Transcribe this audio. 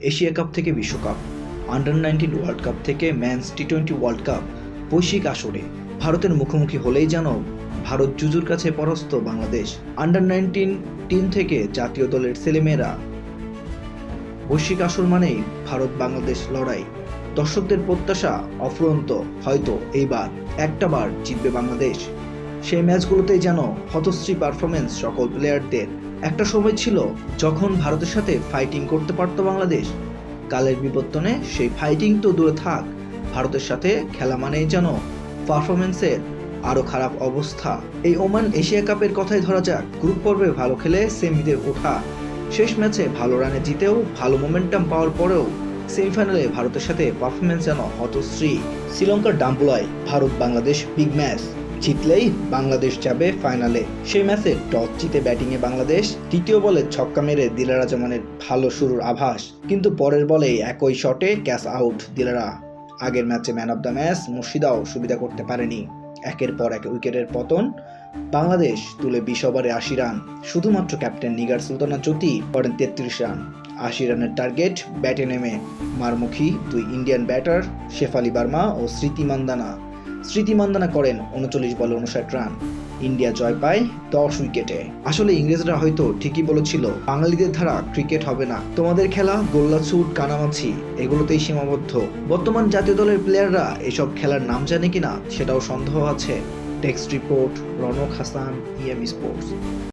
Asia cup থেকে বিশ্বকাপ under nineteen world cup থেকে men's T twenty world cup বৈশ্বিক আসরে ভারতের মুখোমুখি হলেই যেন ভারত জুজুর কাছে পরাস্ত বাংলাদেশ আন্ডার নাইনটিন টিম থেকে জাতীয় দলের ছেলেমেয়েরা। বৈশ্বিক আসর মানেই ভারত বাংলাদেশ লড়াই। দর্শকদের প্রত্যাশা অফুরন্ত, হয়তো এইবার একটা বার জিতবে বাংলাদেশ। সেই ম্যাচগুলোতেই যেন হতশ্রী পারফরমেন্স সকল প্লেয়ারদের একটা সময় ছিল যখন ভারতের সাথে ফাইটিং করতে পারত বাংলাদেশ। কালের বিবর্তনে সেই ফাইটিং তো দূরে থাক, ভারতের সাথে খেলা মানেই যেন পারফরমেন্সের আরও খারাপ অবস্থা। এই ওমান এশিয়া কাপের কথাই ধরা যাক গ্রুপ পর্বে ভালো খেলে সেমিতে ওঠা। শেষ ম্যাচে ভালো রানে জিতেও ভালো মোমেন্টাম পাওয়ার পরেও সেমিফাইনালে ভারতের সাথে পারফরমেন্স যেন হতশ্রী। শ্রীলঙ্কার ডাম্বুলায় ভারত বাংলাদেশ বিগ ম্যাচ জিতলেই বাংলাদেশ যাবে ফাইনালে। সেই ম্যাচে টস জিতে ব্যাটিংয়ে বাংলাদেশ তৃতীয় বলে ছক্কা মেরে দিলারা জামানের ভালো শুরুর আভাস। কিন্তু পরের বলেই একই শটে ক্যাচ আউট দিলারা। আগের ম্যাচে ম্যান অফ দ্য ম্যাচ মুর্শিদাও সুবিধা করতে পারেনি। একের পর এক উইকেটের পতন বাংলাদেশ তুলে বিশ ওভারে আশি রান। শুধুমাত্র ক্যাপ্টেন নিগার সুলতানা জ্যোতি করেন তেত্রিশ রান। আশি রানের টার্গেট ব্যাটে নেমে মারমুখী দুই ইন্ডিয়ান ব্যাটার শেফালি বার্মা ও স্মৃতি মান্দানা। স্মৃতি মান্দানা করেন উনচল্লিশ বলে উনষাট রান ইন্ডিয়া জয় পায় দশ উইকেটে। আসলে ইংরেজরা হয়তো ঠিকই বলেছিল, বাঙালিদের ধারা ক্রিকেট হবে না। তোমাদের খেলা, গোল্লা ছুট কানামাছি, এগুলোতেই সীমাবদ্ধ। বর্তমান জাতীয় দলের প্লেয়াররা এসব খেলার নাম জানে কিনা সেটাও সন্দেহ আছে। Text report, Ronok Hasan EM sports.